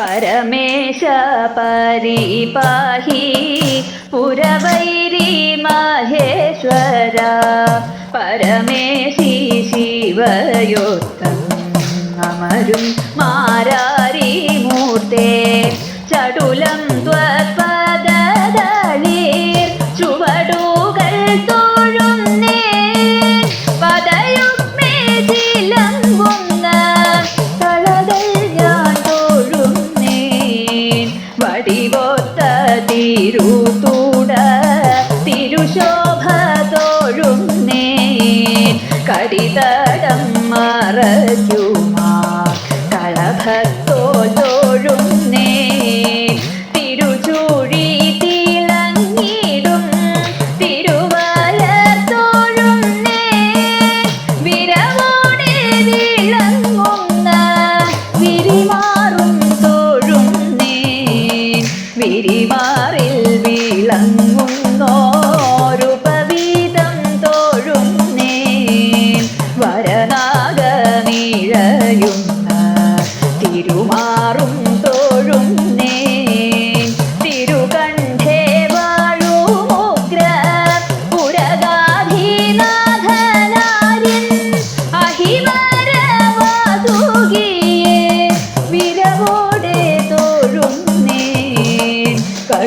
പരമേശ പരിപാഹി പുരവൈരി മഹേശ്വര പരമേശി ശിവയോത്തം അമരും മാരാരി മൂർത്തേ ചടുലം ത്വപദതളീർ വിരിമാറിൽ വിളങ്ങുന്നോരുപവീതം തോഴുന്നേൻ. വരനാഗമിഴയുന്ന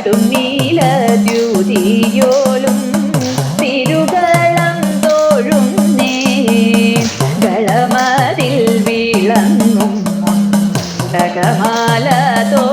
കടും നീലദ്യുതിയോലും തിരുകളം തോഴുന്നേൻ ഗളമതിൽ വിളങ്ങും മുണ്ടകമാല തോഴുന്നേൻ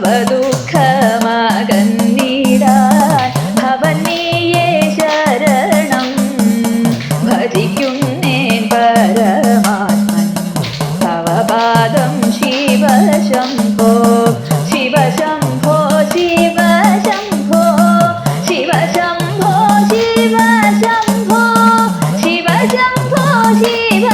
അവദുഃഖമാകന്നിടാൻ അവൻ നീയേ ശരണം ഭജിക്കുന്നേൻ പരമാത്മൻ. അവപാദം ശിവശംഭോ ശിവശംഭോ ശിവശംഭോ ശിവശംഭോ ശിവശംഭോ ശിവശംഭോ ശിവ